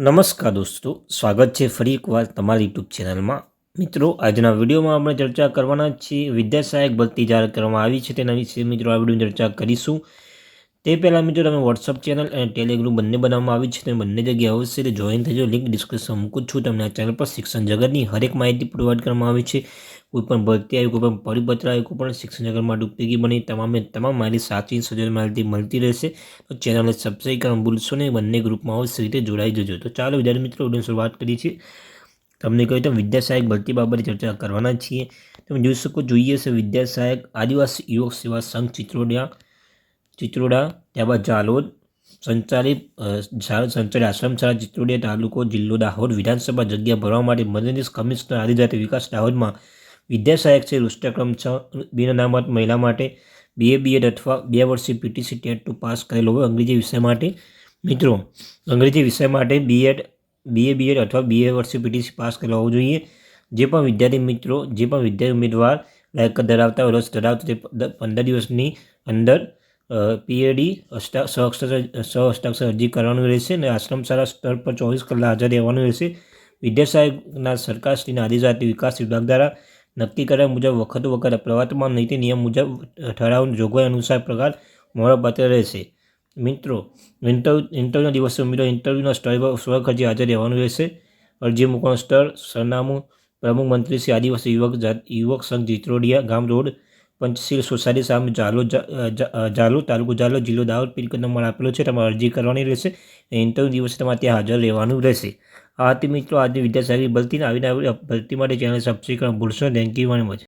નમસ્કાર દોસ્તો, સ્વાગત છે ફરી એકવાર તમારી યુટ્યુબ ચેનલમાં. મિત્રો, આજના વિડીયોમાં આપણે ચર્ચા કરવાના છીએ, વિદ્યા સહાયક ભરતી જાહેર કરવામાં આવી છે તેના વિશે. મિત્રો, આ વિડીયોની ચર્ચા કરીશું. તે પહેલાં મિત્રો તમે વોટ્સઅપ ચેનલ અને ટેલિગ્રુપ બંને બનાવવામાં આવી છે. તમે બંને જગ્યાએ અવશ્ય રીતે જોઈન થજો લિંક ડિસ્ક્રિપ્શન મૂકું છું. તમને આ ચેનલ પર શિક્ષણ જગતની હરેક માહિતી પ્રોવાઈડ કરવામાં આવી છે. કોઈ પણ ભરતી આવી કોઈ પણ પરિપત્ર આવી, કોઈપણ શિક્ષણ જગતમાં ઉપયોગી બની, તમામે તમામ માહિતી સાચી સજોર માહિતી મળતી રહેશે. તો ચેનલને સબસ્ક્રાઈબ કરવા ભૂલશો નહીં. બંને ગ્રુપમાં અવશ્ય રીતે જોડાઈ જજો. તો ચાલો વિદ્યાર્થી મિત્રો વીડિયો શરૂઆત કરીએ છીએ. તમને કહ્યું તો વિદ્યા સહાયક ભરતી બાબતે ચર્ચા કરવાના છીએ. તમે જોઈ શકો, જોઈએ છે, વિદ્યા સહાયક આદિવાસી યુવક સેવા સંઘ ચિત્રોડિયા ચિત્રોડા, ત્યારબાદ જાલોદ સંચાલિત સંચાલિત આશ્રમ શાળા ચિત્રોડિયા તાલુકો જિલ્લો દાહોદ વિધાનસભા જગ્યા ભરવા માટે મદદનીશ કમિશનર આદિજાતિ વિકાસ દાહોદમાં વિદ્યાસહાયક છે રૂષ્ટક્રમ છ બિનનામત મહિલા માટે બીએ બીએડ અથવા બે વર્ષથી પીટીસી ટેટ ટુ પાસ કરેલો હોય અંગ્રેજી વિષય માટે. મિત્રો, અંગ્રેજી વિષય માટે બીએડ બીએ બીએડ અથવા બીએ વર્ષથી પીટીસી પાસ કરેલો હોવો જોઈએ. જે પણ વિદ્યાર્થી મિત્રો, જે પણ વિદ્યાર્થી ઉમેદવાર લાયક ધરાવતા રસ ધરાવતા તે પંદર દિવસની અંદર પીએડી, અષ્ટા સ અક્ષર સ અરજી કરવાનું રહેશે અને આશ્રમ શાળા સ્તર પર ચોવીસ કલાક હાજર રહેવાનું રહેશે. વિદ્યા સરકારશ્રીના આદિજાતિ વિકાસ વિભાગ દ્વારા નક્કી કર્યા મુજબ વખત વખત પ્રવર્તમાન નીતિ નિયમ મુજબ ઠરાવ જોગવાઈ અનુસાર પ્રકાર મળવાપાત્ર રહેશે. મિત્રો ઇન્ટરવ્યુ ઇન્ટરવ્યુના દિવસે ઉમેદવાર ઇન્ટરવ્યુના સ્થળ પર સ્વખર્ચે હાજર રહેવાનું રહેશે. અરજી મૂકવાનું સ્થળ સરનામું, પ્રમુખ મંત્રી શ્રી આદિવાસી યુવક યુવક સંઘ જીત્રોડિયા, ગામ રોડ પંચશીલ સોસાયટી સામે જાલો જા- જા- તાલુકો જાલો જિલ્લો દાહોદ પિનકોડ નંબર આપેલો છે. તમારે અરજી કરવાની રહેશે ઇન્ટરવ્યુ દિવસે તમારે ત્યાં હાજર રહેવાનું રહેશે. આ મિત્રો, આજની વિદ્યાસાગરી ભરતીને આવીને આવી ભરતી માટે ચેનલ સબસ્ક્રાઈબ ભૂલશો થેન્ક યુ વેરી મચ